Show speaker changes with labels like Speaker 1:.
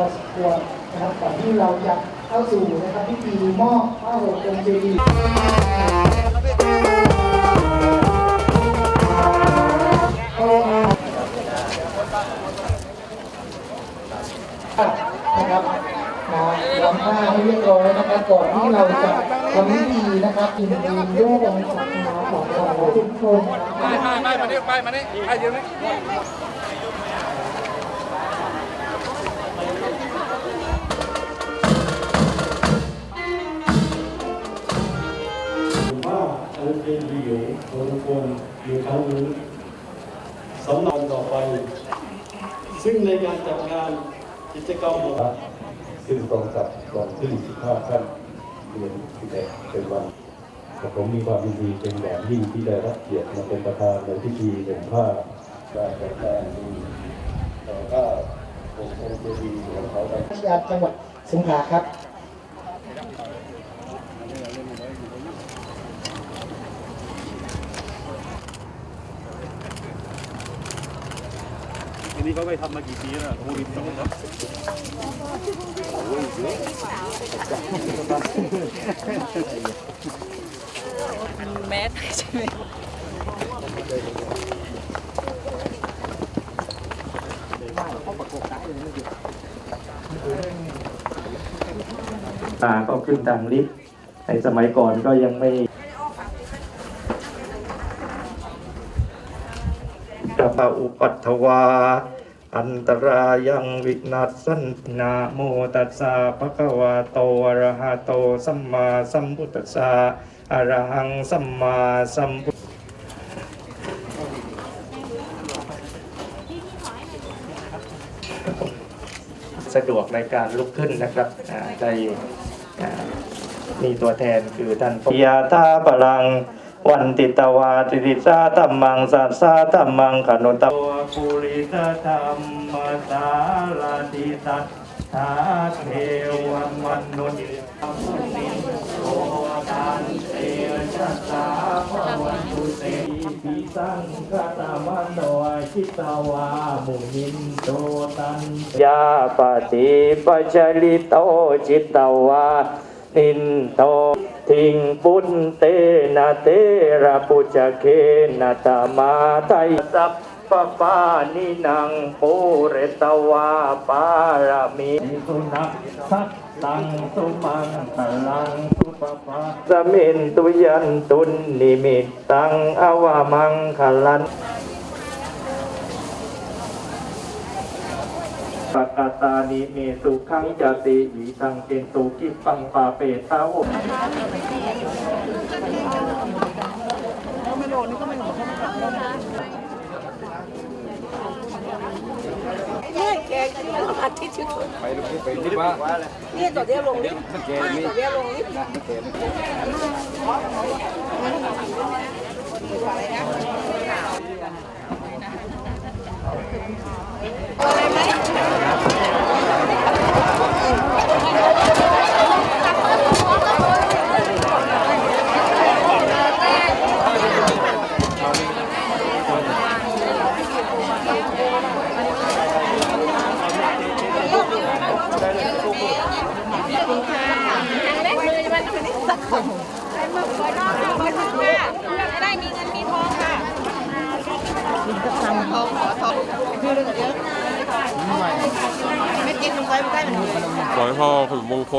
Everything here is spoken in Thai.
Speaker 1: พอสมควรนะครับก่อนที่เราจะเข้าสู่นะครับพิธีมอบพระห่มองค์เจดีย์นะครับมาล้างผ้าให้เรียบร้อยนะครับก่อนที่เราจะทำพิธีนะครับยินดีด้วยองค์ศรัทธาของเราทุกคน
Speaker 2: ไปไปไปมาเนี่ยไปมานี่ไปยืนนี่
Speaker 3: ว่า ของทุกคนในครั้งนี้สำนักต่อไป ซึ่งในการจัดงานกิจกรรมของ
Speaker 4: ซึ่งตรงกับวันที่15ท่านเดือนที่แดเป็นวันแต่ผมมีความยินดีเป็นแบบยิ่งที่ได้รับเกียรติมาเป็นประธานในพิธีเป็นผ้าการจัดการดีต่อข้าองค์เจดีย์ของเขาไป
Speaker 1: ราชการจังหวัดสงขลาครับ
Speaker 2: นี้เขาไปทำมากี่ปีแล้วโควิดต้องเนะ
Speaker 5: แมสใช่ไหม
Speaker 6: ตาก็ขึ้นทางลิฟต์ในสมัยก่อนก็ยังไม่ ปอุปัตถวา อันตรายังวินัสสันนาโมตัสสะภะคะวะโตอะระหะโตสัมมาสัมพุทธัสสะอะระหังสัมมาสัมพุทสะดวกในการลุกขึ้นนะครับได้มีตัวแทนคือท่านปิยาตาปรัง วันติตวาติติสาตัมมังสัสสาตัมมังขนุตตวปุริสธรรมสาลาติสัทธาเทวมนุษย์โอตันเตชัสาภวันตุเตปิสังฆตามโนชิตาวามุนินโตตันยาปฏิปัจจลิโตจิตตวา นินโตทิงปุนเตนะเตระปุจเคนะตมาไตสัพปปานินังปูเรตวาปารามิสุนัขสัตตังสุมังพลังสุปปาสมินตุยันตุนนิมิตตังอวามังคลัน ปกตานิเมสุขังจติวิตังเป็นตุกิปังปาเปตาโอ
Speaker 5: ไม่แกกินแล้วอาทิตย์ชุด
Speaker 2: ไปลูกไปนี่ว่า
Speaker 5: นี่ตัวเดียวลงนิดไม่ตัวเดียวลงนิด
Speaker 2: มันแก
Speaker 7: เล็ก เป็นสักคนไอ้หมึกเบอร์นอกค่ะเบอร์นอกค่ะเพื่อจะได้มีเงินมีทองค่ะทองขอทองคือเรื่องเยอะไม่กินลงไปไม่ได้มัน
Speaker 8: ขอให้พ่อผลมงคล